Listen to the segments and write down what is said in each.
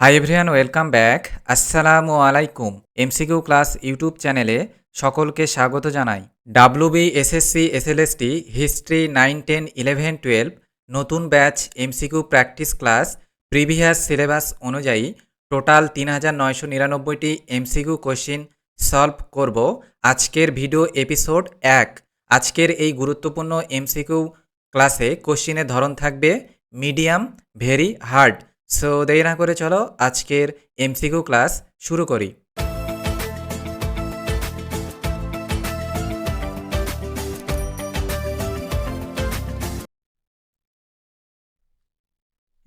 Hi everyone welcome back আসসালামু আলাইকুম MCQ class YouTube চ্যানেলে সকলকে স্বাগত জানাই। WB SSC SLST history nine ten eleven twelve নতুন batch MCQ practice class previous syllabus অনুযায়ী টোটাল তিন হাজার নয়শো নিরানব্বইটি এমসিকিউ কোশ্চিন সলভ করব। আজকের ভিডিও এপিসোড এক। আজকের এই গুরুত্বপূর্ণ এমসিকিউ ক্লাসে কোশ্চিনের ধরন থাকবে মিডিয়াম ভেরি হার্ড সো দেরি না করে চলো আজকের এমসিকিউ ক্লাস শুরু করি।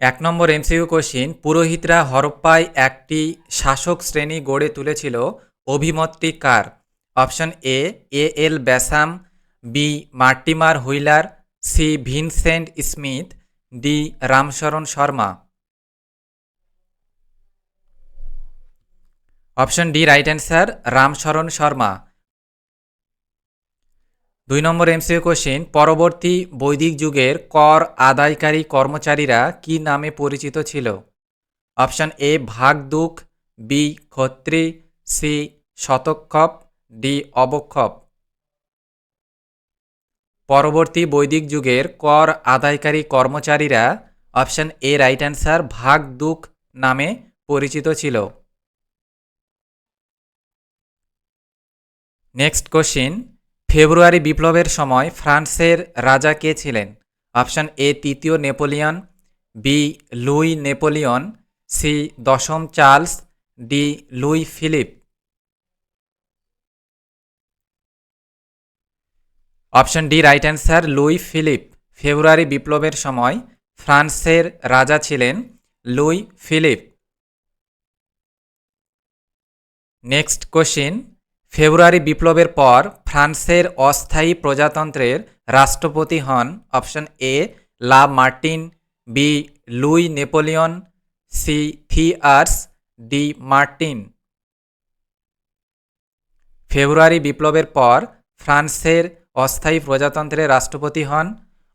এক নম্বর এমসিকিউ কোশ্চিন পুরোহিতরা হরপ্পায় একটি শাসক শ্রেণি গড়ে তুলেছিল, অভিমতটি কার? Option A A L Basham B Mortimer Wheeler C Vincent Smith D Ram Sharan Sharma option D right answer Ram Sharan Sharma. দুই নম্বর এমসিও কোশ্চিন, পরবর্তী বৈদিক যুগের কর আদায়কারী কর্মচারীরা কি নামে পরিচিত ছিল? অপশন এ, ভাগদুক, বি, ক্ষত্রি, সি শতক্ষপ ডি, অবক্ষপ। পরবর্তী বৈদিক যুগের কর আদায়কারী কর্মচারীরা অপশন এ রাইট অ্যান্সার ভাগদুক নামে পরিচিত ছিল। নেক্সট কোশ্চিন ফেব্রুয়ারি বিপ্লবের সময় ফ্রান্সের রাজা কে ছিলেন? অপশান এ তৃতীয় Napoleon B Louis Napoleon C দশম Charles D Louis Philippe. Option D right answer Louis Philippe. ফেব্রুয়ারি বিপ্লবের সময় ফ্রান্সের রাজা ছিলেন লুই ফিলিপ। নেক্সট কোশ্চিন ফেব্রুয়ারি বিপ্লবের পর ফ্রান্সের অস্থায়ী প্রজাতন্ত্রের রাষ্ট্রপতি হন option A Lamartine, B Louis Napoleon, C Thiers, D Martin. ফেব্রুয়ারি বিপ্লবের পর ফ্রান্সের অস্থায়ী প্রজাতন্ত্রের রাষ্ট্রপতি হন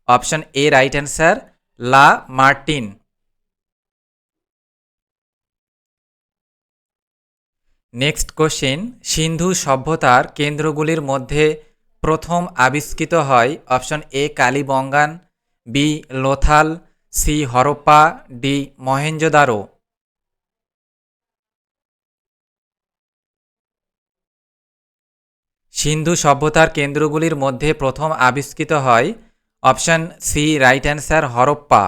option A right answer Lamartine. Next question Sindhu সভ্যতার কেন্দ্রগুলির মধ্যে প্রথম আবিষ্কৃত হয় option A Kalibangan B Lothal C Harappa D Mohenjodaro. Sindhu সভ্যতার কেন্দ্রগুলির মধ্যে প্রথম আবিষ্কৃত হয় option C right answer Harappa.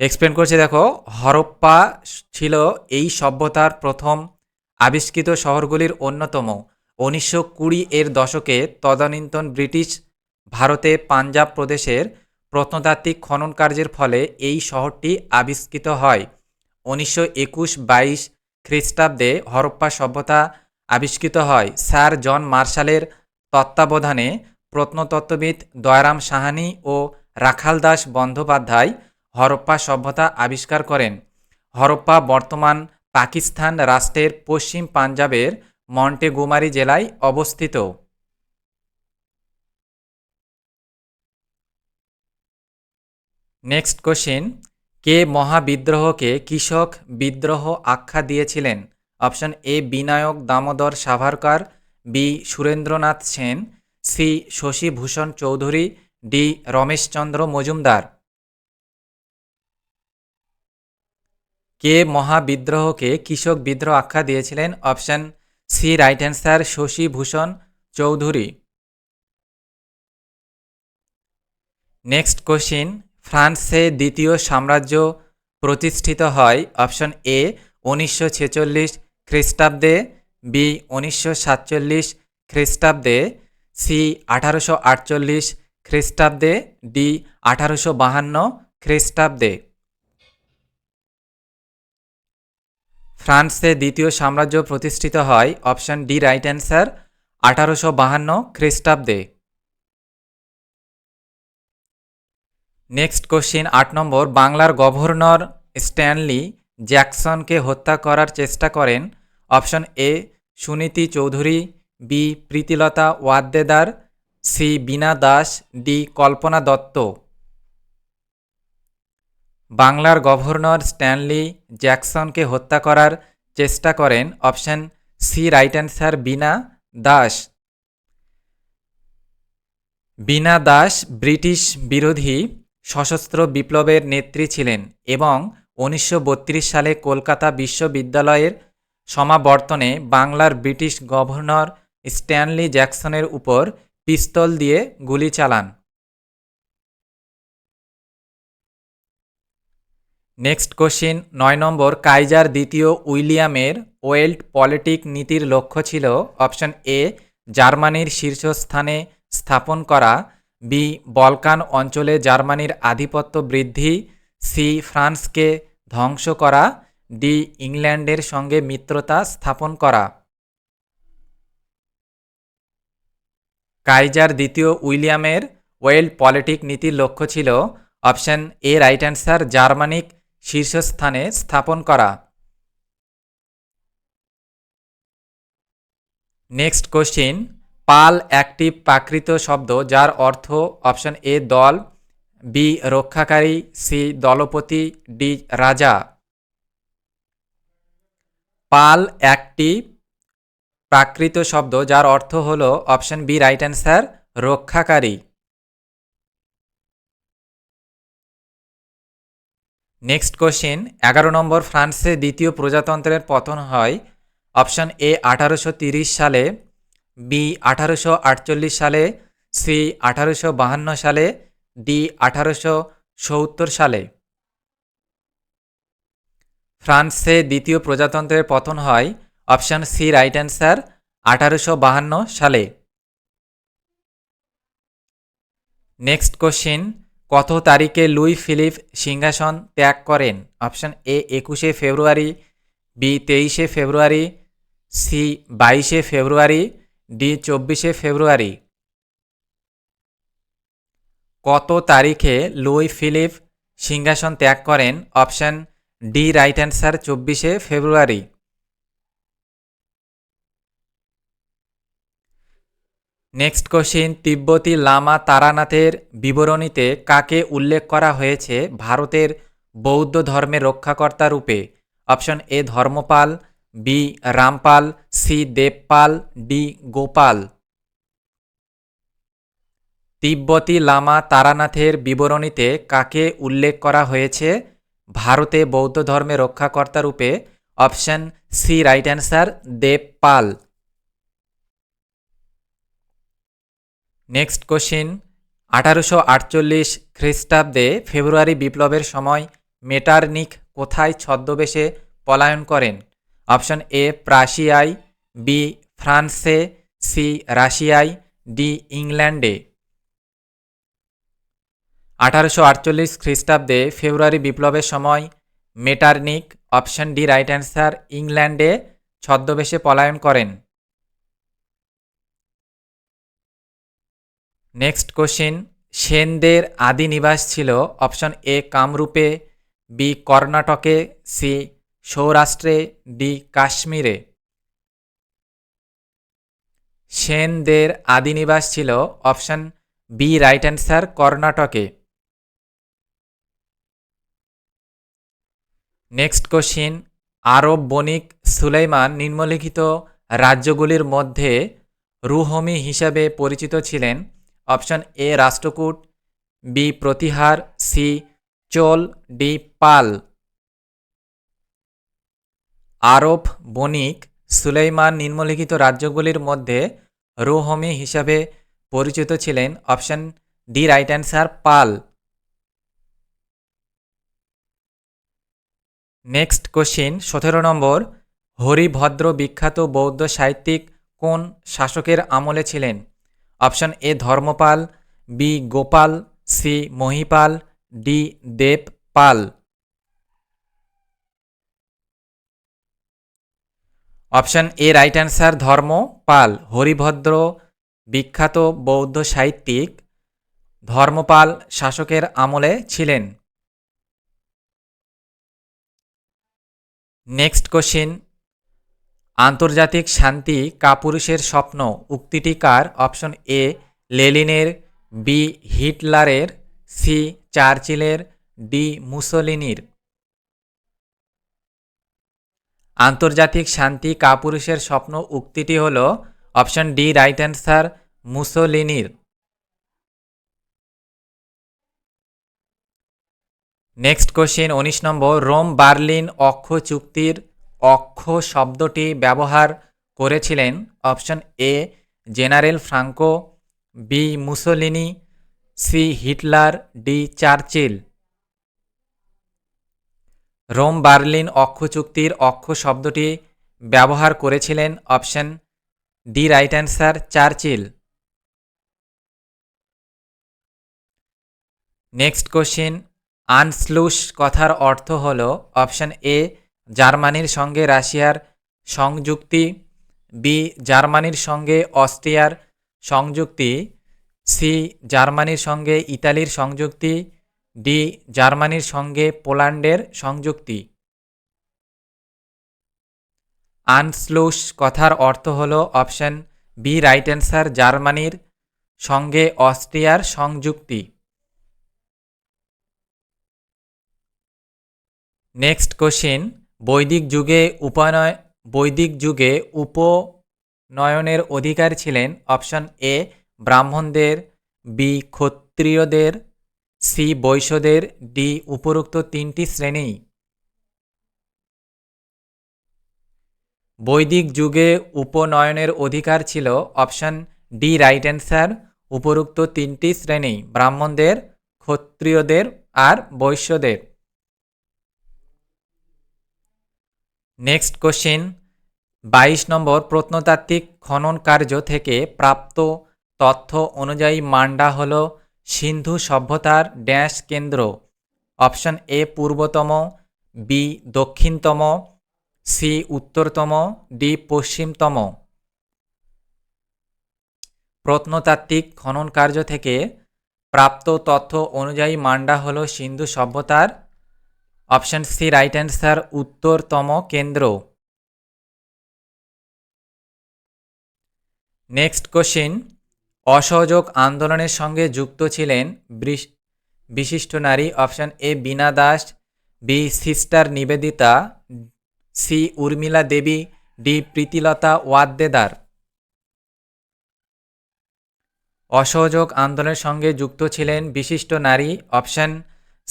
Explain করছে, দেখো, হরপ্পা ছিল এই সভ্যতার প্রথম আবিষ্কৃত শহরগুলির অন্যতম। উনিশশো কুড়ি এর দশকে তদানীন্তন ব্রিটিশ ভারতে পাঞ্জাব প্রদেশের প্রত্নতাত্ত্বিক খনন কার্যের ফলে এই শহরটি আবিষ্কৃত হয়। উনিশশো একুশ বাইশ খ্রিস্টাব্দে হরপ্পা সভ্যতা আবিষ্কৃত হয়। স্যার জন মার্শালের তত্ত্বাবধানে প্রত্নতত্ত্ববিদ দয়ারাম সাহানি ও রাখাল দাস বন্দ্যোপাধ্যায় হরপ্পা সভ্যতা আবিষ্কার করেন। হরপ্পা বর্তমান পাকিস্তান রাষ্ট্রের পশ্চিম পাঞ্জাবের মন্টেগুমারি জেলায় অবস্থিত। নেক্সট কোশ্চিন, কে মহাবিদ্রোহকে কৃষক বিদ্রোহ আখ্যা দিয়েছিলেন? Option A, Vinayak Damodar Savarkar, B, Surendranath Sen, C, Shashibhushan Chowdhury, D, Ramesh Chandra Majumdar. কে মহাবিদ্রোহকে কৃষক বিদ্রোহ আখ্যা দিয়েছিলেন? Option C, right answer Shashibhushan Chowdhury. Next question, ফ্রান্সে দ্বিতীয় সাম্রাজ্য প্রতিষ্ঠিত হয়? অপশন এ, উনিশশো ছেচল্লিশ খ্রিস্টাব্দে, বি, উনিশশো সাতচল্লিশ খ্রিস্টাব্দে, সি, আঠারোশো আটচল্লিশ খ্রিস্টাব্দে, ডি, আঠারোশো বাহান্ন খ্রিস্টাব্দে। ফ্রান্সে দ্বিতীয় সাম্রাজ্য প্রতিষ্ঠিত হয় অপশন ডি রাইট অ্যান্সার, আঠারোশো বাহান্ন খ্রিস্টাব্দে। নেক্সট কোশ্চিন, আট নম্বর, বাংলার গভর্নর স্ট্যানলি জ্যাকসনকে হত্যা করার চেষ্টা করেন। Option A, Suniti Chowdhury, B, Pritilata Waddedar, C, Bina Das, D, Kalpana Dutta. বাংলার গভর্নর স্ট্যানলি জ্যাকসনকে হত্যা করার চেষ্টা করেন option C right answer Bina Das. Bina Das British বিরোধী সশস্ত্র বিপ্লবের নেত্রী ছিলেন এবং উনিশশো বত্রিশ সালে কলকাতা বিশ্ববিদ্যালয়ের সমাবর্তনে বাংলার ব্রিটিশ গভর্নর স্ট্যানলি জ্যাকসনের উপর পিস্তল দিয়ে গুলি চালান। নেক্সট কোশ্চিন নয় নম্বর, কাইজার দ্বিতীয় উইলিয়ামের ওয়েল্ড পলিটিক নীতির লক্ষ্য ছিল অপশন এ, জার্মানির শীর্ষস্থানে স্থাপন করা, বি, বলকান অঞ্চলে জার্মানির আধিপত্য বৃদ্ধি, সি, ফ্রান্সকে ধ্বংস করা, ডি, ইংল্যান্ডের সঙ্গে মিত্রতা স্থাপন করা। কাইজার দ্বিতীয় উইলিয়ামের ওয়েল্ড পলিটিক নীতির লক্ষ্য ছিল অপশন এ, রাইট অ্যান্সার, জার্মানিক শীর্ষস্থানে স্থাপন করা। নেক্সট কোশ্চিন পাল একটি প্রাকৃত শব্দ যার অর্থ অপশন এ দল বি রক্ষাকারী সি দলপতি ডি রাজা। পাল একটি প্রাকৃত শব্দ যার অর্থ হল অপশন বি রাইট অ্যান্সার রক্ষাকারী। নেক্সট কোশ্চেন এগারো নম্বর ফ্রান্সে দ্বিতীয় প্রজাতন্ত্রের পতন হয়। অপশন এ আঠারোশো সালে বি আঠারোশো আটচল্লিশ সালে সি আঠারোশো সালে ডি আঠারোশো সত্তর সালে। ফ্রান্সে দ্বিতীয় প্রজাতন্ত্রের পতন হয়। অপশন সি রাইট অ্যান্সার আঠারোশো সালে। নেক্সট কোশ্চিন কত তারিখে লুই ফিলিপ সিংহাসন ত্যাগ করেন? অপশন এ, একুশে ফেব্রুয়ারি, বি, তেইশে ফেব্রুয়ারি, সি, বাইশে ফেব্রুয়ারি, ডি, চব্বিশে ফেব্রুয়ারি। কত তারিখে লুই ফিলিপ সিংহাসন ত্যাগ করেন? অপশন ডি, রাইট অ্যান্সার, চব্বিশে ফেব্রুয়ারি। নেক্সট কোশ্চিন, তিব্বতী লামা তারানাথের বিবরণীতে কাকে উল্লেখ করা হয়েছে ভারতের বৌদ্ধ ধর্মের রক্ষাকর্তা রূপে? Option A, Dharmapala, B, Rampala, C, Devapala, D, Gopala. তিব্বতী লামা তারানাথের বিবরণীতে কাকে উল্লেখ করা হয়েছে ভারতে বৌদ্ধ ধর্মের রক্ষাকর্তা রূপে? Option C, right answer, Devapala. Next question আঠারোশো আটচল্লিশ খ্রিস্টাব্দে ফেব্রুয়ারি বিপ্লবের সময় মেটারনিক কোথায় ছদ্মবেশে পলায়ন করেন? অপশন এ প্রাশিয়ায় বি ফ্রান্সে সি রাশিয়ায় ডি ইংল্যান্ডে। আঠারোশো আটচল্লিশ খ্রিস্টাব্দে ফেব্রুয়ারি বিপ্লবের সময় Metternich, option D, right answer, ইংল্যান্ডে ছদ্মবেশে পলায়ন করেন। নেক্সট কোশ্চিন সেনদের আদি নিবাস ছিল অপশন এ কামরূপে বি কর্ণাটকে সি সৌরাষ্ট্রে ডি কাশ্মীরে। সেনদের আদি নিবাস ছিল অপশন বি রাইট অ্যান্সার কর্ণাটকে। নেক্সট কোশ্চিন আরব বণিক সুলাইমান নিম্নলিখিত রাজ্যগুলির মধ্যে রুহমি হিসাবে পরিচিত ছিলেন। Option A Rashtrakuta, B Pratihara, C Chola, D Pala. আরব বণিক, সুলাইমান নিম্নলিখিত রাজ্যগুলির মধ্যে রোহমি হিসাবে পরিচিত ছিলেন। Option D right answer, Pala. Next question, সতেরো নম্বর, হরিভদ্র বিখ্যাত বৌদ্ধ সাহিত্যিক কোন শাসকের আমলে ছিলেন? Option A Dharmapala B Gopala C Mahipala D Devapala option A right answer Dharmapala Haribhadra, বিখ্যাত বৌদ্ধ সাহিত্যিক, ধর্মপাল শাসকের আমলে ছিলেন। নেক্সট কোশ্চিন আন্তর্জাতিক শান্তি কাপুরুষের স্বপ্ন উক্তিটি কার? অপশন এ, লেলিনের, বি, হিটলারের, সি, চার্চিলের, ডি, মুসোলিনির। আন্তর্জাতিক শান্তি কাপুরুষের স্বপ্ন উক্তিটি হল অপশন ডি, রাইট অ্যান্সার, মুসোলিনির। নেক্সট কোশ্চেন, উনিশ নম্বর, রোম বার্লিন অক্ষ চুক্তির অক্ষ শব্দটি ব্যবহার করেছিলেন option A, General Franco, B, Mussolini, C, Hitler, D, Churchill. Rome Berlin অক্ষ চুক্তির অক্ষ শব্দটি ব্যবহার করেছিলেন option D, right answer, Churchill. Next question Anschluss কথার অর্থ হল অপশন এ জার্মানির সঙ্গে রাশিয়ার সংযুক্তি, বি, জার্মানির সঙ্গে অস্ট্রিয়ার সংযুক্তি, সি, জার্মানির সঙ্গে ইতালির সংযুক্তি, ডি, জার্মানির সঙ্গে পোল্যান্ডের সংযুক্তি। আনস্লুস কথার অর্থ হল অপশন বি, রাইট অ্যান্সার, জার্মানির সঙ্গে অস্ট্রিয়ার সংযুক্তি। নেক্সট কোশ্চিন বৈদিক যুগে উপানয়, বৈদিক যুগে উপনয়নের অধিকার ছিলেন অপশন এ ব্রাহ্মণদের, বি ক্ষত্রিয়দের, সি বৈশ্যদের, ডি উপরোক্ত তিনটি শ্রেণি বৈদিক যুগে উপনয়নের অধিকার ছিল অপশন ডি রাইট অ্যান্সার, উপরোক্ত তিনটি শ্রেণি ব্রাহ্মণদের, ক্ষত্রিয়দের আর বৈশ্যদের। নেক্সট কোশ্চিন বাইশ নম্বর প্রত্নতাত্ত্বিক খনন কার্য থেকে প্রাপ্ত তথ্য অনুযায়ী মান্ডা হল সিন্ধু সভ্যতার ড্যাশ কেন্দ্র। অপশন এ পূর্বতম, বি দক্ষিণতম, সি উত্তরতম, ডি পশ্চিমতম। প্রত্নতাত্ত্বিক খনন কার্য থেকে প্রাপ্ত তথ্য অনুযায়ী মান্ডা হল সিন্ধু সভ্যতার অপশন সি রাইট অ্যান্সার উত্তরতম কেন্দ্র। নেক্সট কোশ্চিন অসহযোগ আন্দোলনের সঙ্গে যুক্ত ছিলেন বিশিষ্ট নারী, option A, Bina Das B sister Nivedita C Urmila Devi D Pritilata Waddedar. অসহযোগ আন্দোলনের সঙ্গে যুক্ত ছিলেন বিশিষ্ট নারী, option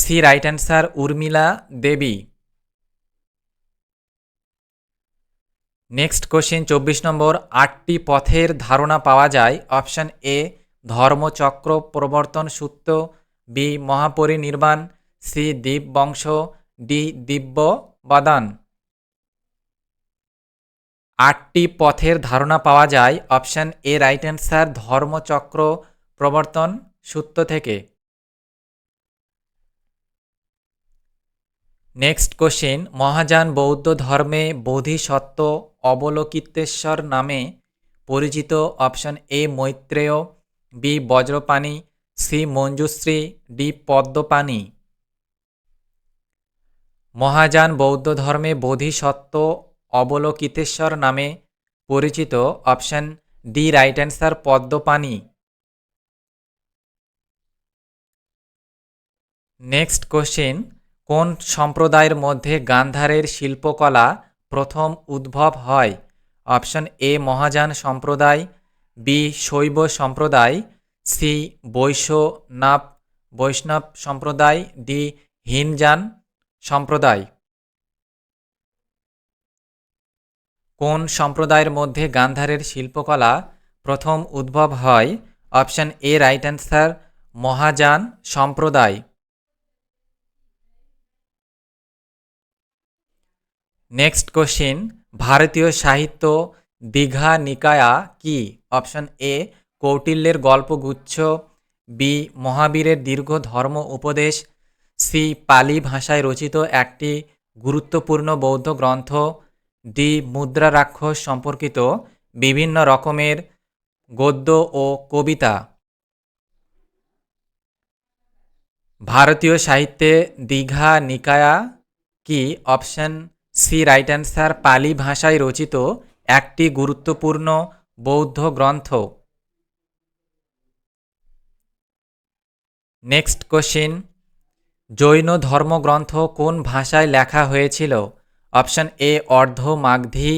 C right answer Urmila Devi. Next question, চব্বিশ নম্বর, আটটি পথের ধারণা পাওয়া যায়। অপশান এ, ধর্মচক্র প্রবর্তন সূত্র, বি, মহাপরিনির্বাণ, সি দ্বীপ বংশ ডি দিব্য বাদান আটটি পথের ধারণা পাওয়া যায়। Option A, right answer, Dharmachakra Pravartana Sutra থেকে। নেক্সট কোশ্চেন মহাযান বৌদ্ধ ধর্মে বোধিসত্ত্ব অবলোকিতেশ্বর নামে পরিচিত option A Maitreya B Vajrapani C Manjushri D Padmapani. Mahayana বৌদ্ধ ধর্মে বোধিসত্ত্ব অবলোকিতেশ্বর নামে পরিচিত option D right answer Padmapani. Next question কোন সম্প্রদায়ের মধ্যে গান্ধারের শিল্পকলা প্রথম উদ্ভব হয়? অপশন এ, মহাযান সম্প্রদায়, বি, শৈব সম্প্রদায়, সি, বৈষ্ণব বৈষ্ণব সম্প্রদায়, ডি, হিনজান সম্প্রদায়। কোন সম্প্রদায়ের মধ্যে গান্ধারের শিল্পকলা প্রথম উদ্ভব হয়? Option A, right answer, Mahayana সম্প্রদায়। নেক্সট কোশ্চিন ভারতীয় সাহিত্য দীঘা নিকায়া কি? Option A কৌটিল্যের Galpaguchchha. বি মহাবীরের দীর্ঘ ধর্ম উপদেশ। সি পালি ভাষায় রচিত একটি গুরুত্বপূর্ণ বৌদ্ধ গ্রন্থ। ডি মুদ্রা রাক্ষস সম্পর্কিত বিভিন্ন রকমের গদ্য ও কবিতা। ভারতীয় সাহিত্যে দীঘা নিকায়া কি? অপশন সি রাইট অ্যান্সার পালি ভাষায় রচিত একটি গুরুত্বপূর্ণ বৌদ্ধ গ্রন্থ। Next question. জৈন ধর্মগ্রন্থ কোন ভাষায় লেখা হয়েছিল? Option A Ardha Magadhi,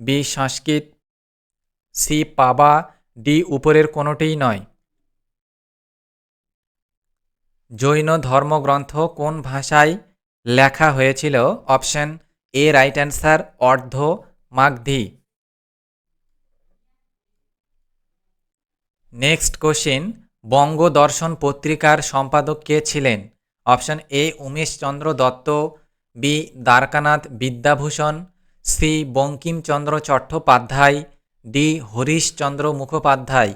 B Sanskrit, C Pava, D উপরের কোনোটিই নয়। জৈন ধর্মগ্রন্থ কোন ভাষায় লেখা হয়েছিল? অপশন এ রাইট অ্যান্সার অর্ধ মাগধী। নেক্সট কোশ্চিন বঙ্গদর্শন পত্রিকার সম্পাদক কে ছিলেন? Option A Umeshchandra Dutta. B Dwarkanath Vidyabhushan. C Bankimchandra Chattopadhyay. D Harishchandra Mukhopadhyay.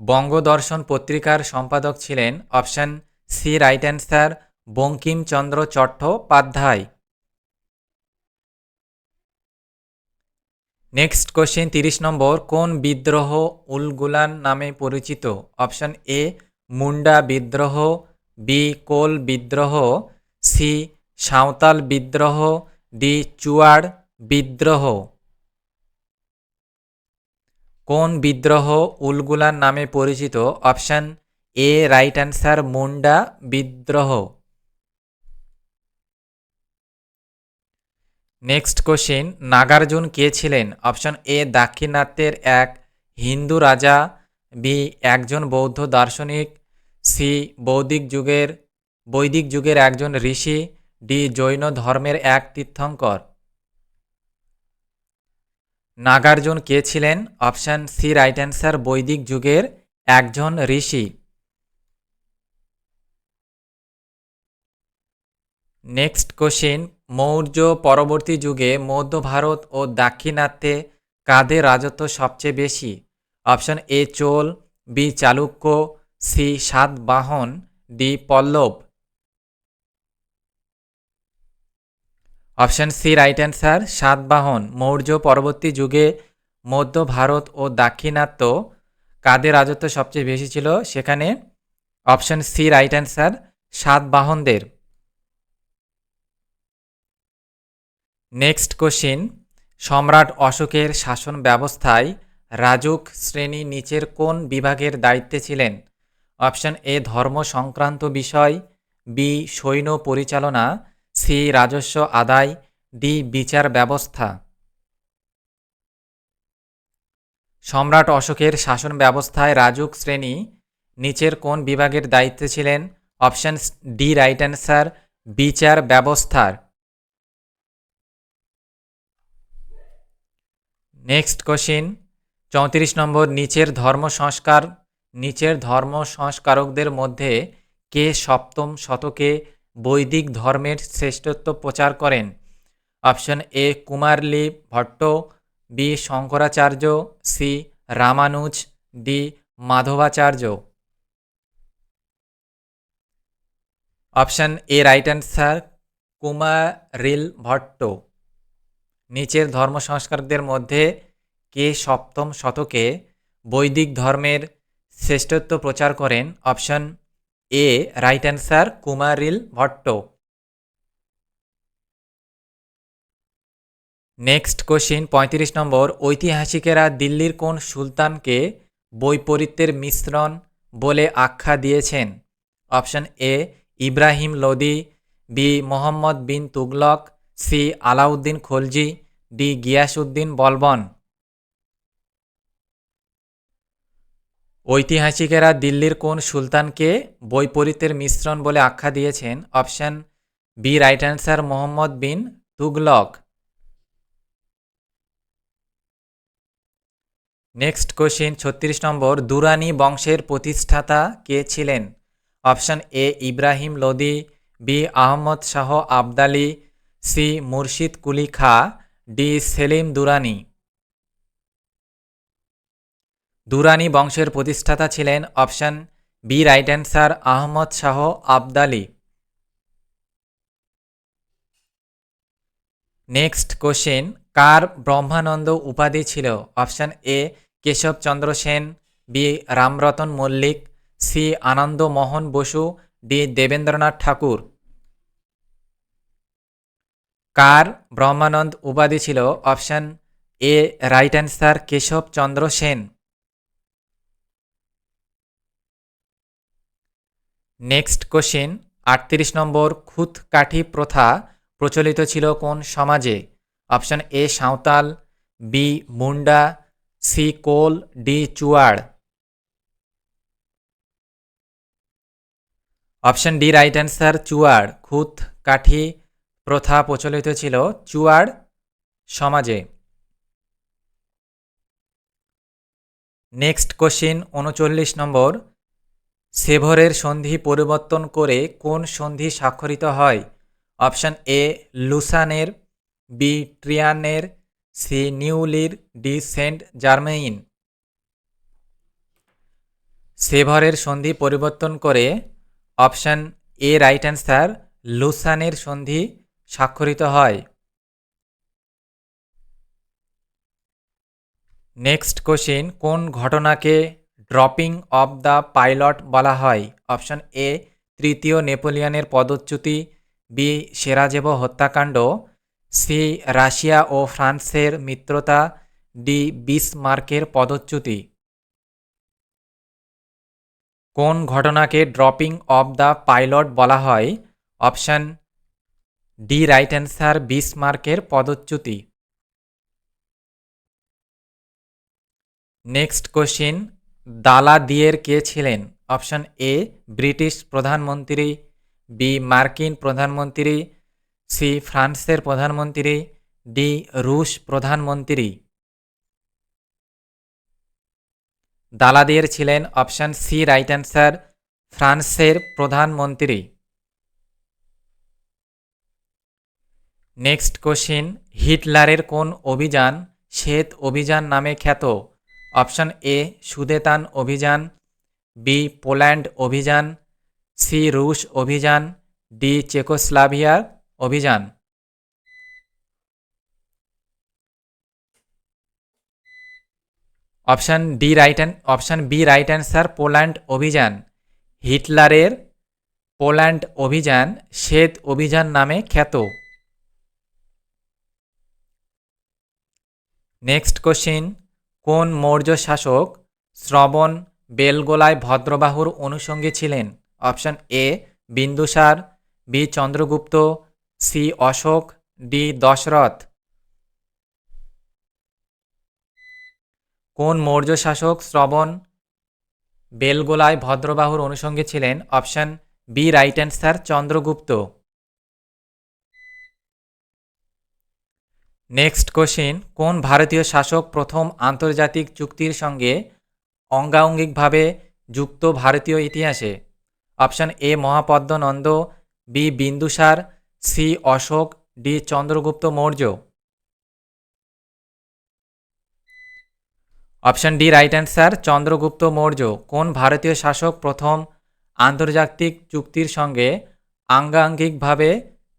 Bangadarshan পত্রিকার সম্পাদক ছিলেন। Option C right answer Bankimchandra Chattopadhyay. Next question তিরিশ নম্বর, কোন বিদ্রোহ উলগুলান নামে পরিচিত? অপশন এ মুন্ডা বিদ্রোহ বি কোল বিদ্রোহ সি সাঁওতাল বিদ্রোহ ডি চুয়াড় বিদ্রোহ। কোন বিদ্রোহ উলগুলান নামে পরিচিত? Option A right answer Munda বিদ্রোহ। নেক্সট কোশ্চিন নাগার্জুন কে ছিলেন? অপশন এ দাক্ষিণাত্যের এক হিন্দু রাজা বি একজন বৌদ্ধ দার্শনিক সি বৌদ্ধিক যুগের, বৈদিক যুগের একজন ঋষি ডি জৈন ধর্মের এক তীর্থঙ্কর। নাগার্জুন কে ছিলেন? অপশান সি রাইট অ্যান্সার বৈদিক যুগের একজন ঋষি। নেক্সট কোশ্চিন মৌর্য পরবর্তী যুগে মধ্য ভারত ও দাক্ষিণাত্যে কাদের রাজত্ব সবচেয়ে বেশি। Option A, Chola, B, Chalukya, C Satavahana D, Pallava. Option C, right answer Satavahana Maurya পরবর্তী যুগে মধ্য ভারত ও দাক্ষিণাত্য কাদের রাজত্ব সবচেয়ে বেশি ছিল সেখানে। অপশন সি, রাইট অ্যান্সার সাতবাহনদের নেক্সট কোশ্চিন সম্রাট অশোকের শাসন ব্যবস্থায় রাজুক শ্রেণি নিচের কোন বিভাগের দায়িত্বে ছিলেন? অপশন এ ধর্ম সংক্রান্ত বিষয়। বি সৈন্য পরিচালনা। সি রাজস্ব আদায়। ডি বিচার ব্যবস্থা। সম্রাট অশোকের শাসন ব্যবস্থায় রাজুক শ্রেণি নিচের কোন বিভাগের দায়িত্বে ছিলেন? অপশন ডি রাইট অ্যান্সার বিচার ব্যবস্থার। নেক্সট কোশ্চিন চৌত্রিশ নম্বর, নিচের ধর্ম সংস্কার। নিচের ধর্ম সংস্কারকদের মধ্যে কে সপ্তম শতকে বৈদিক ধর্মের শ্রেষ্ঠত্ব প্রচার করেন? Option A, Kumarila Bhatta, B, Shankaracharya, C, Ramanuja, D, Madhvacharya. Option A, right answer, Kumarila Bhatta. নিচের ধর্ম সংস্কারকদের মধ্যে কে সপ্তম শতকে বৈদিক ধর্মের শ্রেষ্ঠত্ব প্রচার করেন? Option A, right answer Kumarila Bhatta. Next question, পঁয়ত্রিশ নম্বর, ঐতিহাসিকেরা দিল্লির কোন সুলতানকে বৈপরীত্যের মিশ্রণ বলে আখ্যা দিয়েছেন? Option A, Ibrahim Lodi B Muhammad bin Tughlaq. C Alauddin Khalji, D Ghiyasuddin Balban. ঐতিহাসিকেরা দিল্লির কোন সুলতানকে বৈপরীত্যের মিশ্রণ বলে আখ্যা দিয়েছেন? Option B, right answer Muhammad bin Tughlaq. Next question, ছত্রিশ নম্বর, দুরানি বংশের প্রতিষ্ঠাতা কে ছিলেন? Option A, Ibrahim Lodi, B, Ahmad Shah Abdali C Murshid Quli Khan, D Selim Durrani. Durrani বংশের প্রতিষ্ঠাতা ছিলেন option B right answer Ahmad Shah Abdali. Next question, কার ব্রহ্মানন্দ উপাধি ছিল? Option A Keshabchandra Sen, B Ramratan Mallick, C Ananda Mohan Bose, D Debendranath Tagore. কার ব্রহ্মানন্দ উপাধি ছিল? Option A, right answer Keshab Chandra Sen. Next question, আটত্রিশ নম্বর খুঁতকাঠি প্রথা প্রচলিত ছিল কোন সমাজে? Option A, Santhal, B, Munda, C, Kol, D, Chuar. Option D, right answer Chuar খুত কাঠি প্রথা প্রচলিত ছিল চুয়াড় সমাজে। নেক্সট কোশ্চিন, উনচল্লিশ নম্বর। সেভরের সন্ধি পরিবর্তন করে কোন সন্ধি স্বাক্ষরিত হয়? অপশন এ, লুসানের, বি, ট্রিয়ানের, সি, নিউলির, ডি, সেন্ট জার্মেইন। সেভরের সন্ধি পরিবর্তন করে অপশন এ, রাইট অ্যান্সার, লুসানের সন্ধি স্বাক্ষরিত হয়। নেক্সট কোশ্চিন কোন ঘটনাকে ড্রপিং অফ দ্য পাইলট বলা হয়? অপশন এ তৃতীয় নেপোলিয়নের পদচ্যুতি বি সেরাজেভ হত্যাকাণ্ড সি রাশিয়া ও ফ্রান্সের মিত্রতা ডি বিসমার্কের পদচ্যুতি। কোন ঘটনাকে ড্রপিং অফ দ্য পাইলট বলা হয়? অপশন ডি রাইট অ্যান্সার বিসমার্কের পদচ্যুতি। নেক্সট কোশ্চিন, দালা দিয়ের কে ছিলেন? অপশন এ, ব্রিটিশ প্রধানমন্ত্রী, বি, মার্কিন প্রধানমন্ত্রী, সি, ফ্রান্সের প্রধানমন্ত্রী, ডি, রুশ প্রধানমন্ত্রী। দালাদিয়ের ছিলেন অপশন সি রাইট অ্যান্সার, ফ্রান্সের প্রধানমন্ত্রী। নেক্সট কোশ্চিন হিটলারের কোন অভিযান শ্বেত অভিযান নামে খ্যাত? অপশন এ সুদেতান অভিযান। বি পোল্যান্ড অভিযান। সি রুশ অভিযান। ডি চেকোস্লাভিয়ার অভিযান। Option D right option B right answer Poland অভিযান। হিটলারের পোল্যান্ড অভিযান শ্বেত অভিযান নামে খ্যাত। নেক্সট কোশ্চিন কোন মৌর্য শাসক শ্রবণ বেলগোলায় ভদ্রবাহুর অনুষঙ্গী ছিলেন? Option A Bindusara B Chandragupta C Ashoka D Dasharatha. কোন মৌর্য শাসক শ্রবণ বেলগোলায় ভদ্রবাহুর অনুষঙ্গে ছিলেন? Option B right answer Chandragupta. Next question কোন ভারতীয় শাসক প্রথম আন্তর্জাতিক চুক্তির সঙ্গে অঙ্গাঙ্গিকভাবে যুক্ত ভারতীয় ইতিহাসে? Option A Mahapadmananda B Bindusara C Ashoka D Chandragupta Maurya. Option D right answer Chandragupta Maurya. কোন ভারতীয় শাসক প্রথম আন্তর্জাতিক চুক্তির সঙ্গে আঙ্গাঙ্গিকভাবে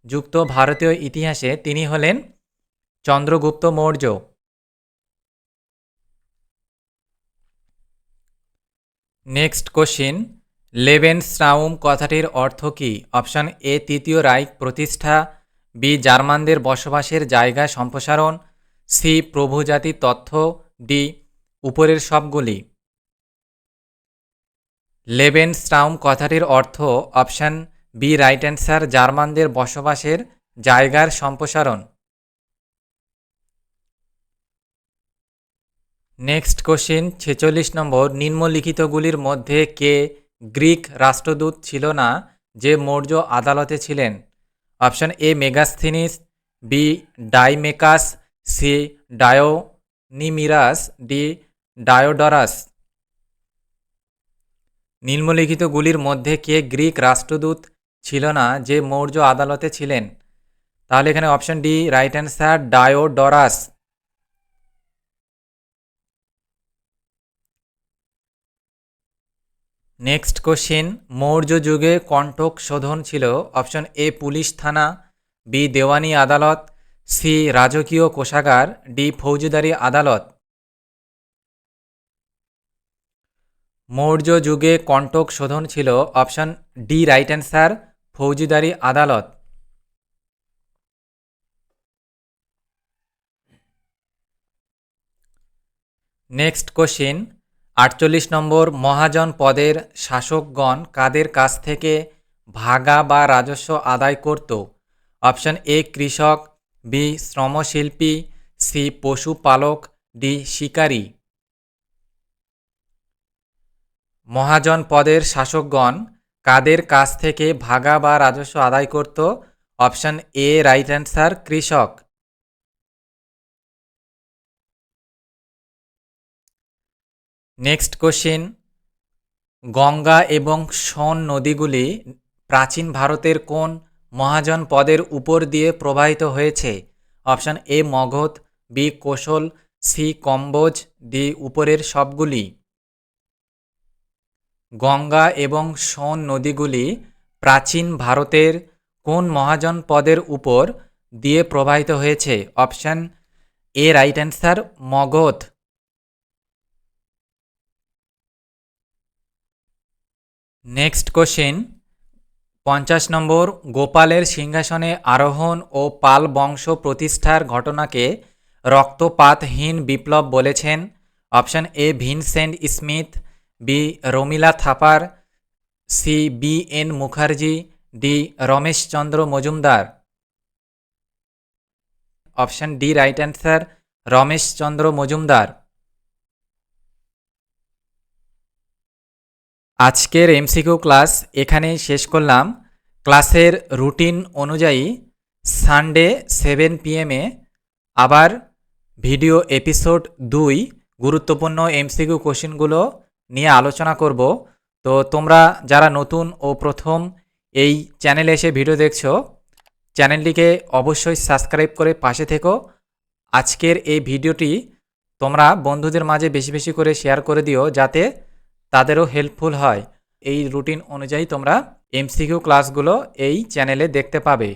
যুক্ত ভারতীয় ইতিহাসে তিনি হলেন Chandragupta Maurya. Next question Lebensraum কথাটির অর্থ কী? অপশান এ তৃতীয় রাইক প্রতিষ্ঠা। বি জার্মানদের বসবাসের জায়গা সম্প্রসারণ। সি প্রভুজাতি তথ্য। ডি উপরের সবগুলি। লেবেন স্টাউম কথাটির অর্থ অপশান বি রাইট অ্যান্সার জার্মানদের বসবাসের জায়গার সম্প্রসারণ। নেক্সট কোশ্চিন ছেচল্লিশ নম্বর, নিম্নলিখিতগুলির মধ্যে কে গ্রিক রাষ্ট্রদূত ছিল না যে মৌর্য আদালতে ছিলেন? Option A Megasthenes B Deimachus C Dionysius D Diodorus. নিম্নলিখিতগুলির মধ্যে কে গ্রিক রাষ্ট্রদূত ছিল না যে মৌর্য আদালতে ছিলেন? তাহলে এখানে option D right answer Diodorus. Next question Maurya যুগে কণ্ঠক শোধন ছিল। অপশন এ পুলিশ থানা। বি দেওয়ানি আদালত। সি রাজকীয় কোষাগার। ডি ফৌজদারি আদালত। মৌর্য যুগে কণ্টক শোধন ছিল। অপশন ডি রাইট অ্যান্সার ফৌজদারি আদালত। নেক্সট কোশ্চিন আটচল্লিশ নম্বর মহাজন পদের শাসকগণ কাদের কাছ থেকে ভাগা বা রাজস্ব আদায় করত? অপশন এ, কৃষক, বি, শ্রমশিল্পী, সি, পশুপালক, ডি, শিকারী। মহাজন পদের শাসকগণ কাদের কাছ থেকে ভাগা বা রাজস্ব আদায় করত? অপশন এ, রাইট অ্যান্সার, কৃষক। নেক্সট কোশ্চিন গঙ্গা এবং সোন নদীগুলি প্রাচীন ভারতের কোন মহাজন পদের উপর দিয়ে প্রবাহিত হয়েছে? Option A Magadha B Kosala C Kamboja D উপরের সবগুলি। গঙ্গা এবং সোন নদীগুলি প্রাচীন ভারতের কোন মহাজন পদের উপর দিয়ে প্রবাহিত হয়েছে? Option A right answer Magadha. Next question পঞ্চাশ নম্বর, গোপালের সিংহাসনে আরোহণ ও পাল বংশ প্রতিষ্ঠার ঘটনাকে রক্তপাতহীন বিপ্লব বলেছেন। Option A Vincent Smith B Romila Thapar C B N Mukherjee D Rameshchandra Majumdar. Option D right answer Rameshchandra Majumdar. আজকের এমসিকিউ ক্লাস এখানেই শেষ করলাম। ক্লাসের রুটিন অনুযায়ী সানডে সেভেন পিএমে আবার ভিডিও এপিসোড দুই গুরুত্বপূর্ণ এমসিকিউ কোশ্চেনগুলো নিয়ে আলোচনা করব। তো তোমরা যারা নতুন ও প্রথম এই চ্যানেলে এসে ভিডিও দেখছ, চ্যানেলটিকে অবশ্যই সাবস্ক্রাইব করে পাশে থেকো। আজকের এই ভিডিওটি তোমরা বন্ধুদের মাঝে বেশি বেশি করে শেয়ার করে দিও যাতে তাদেরও হেল্পফুল হয়। এই রুটিন অনুযায়ী তোমরা এমসিকিউ ক্লাসগুলো এই চ্যানেলে দেখতে পাবে।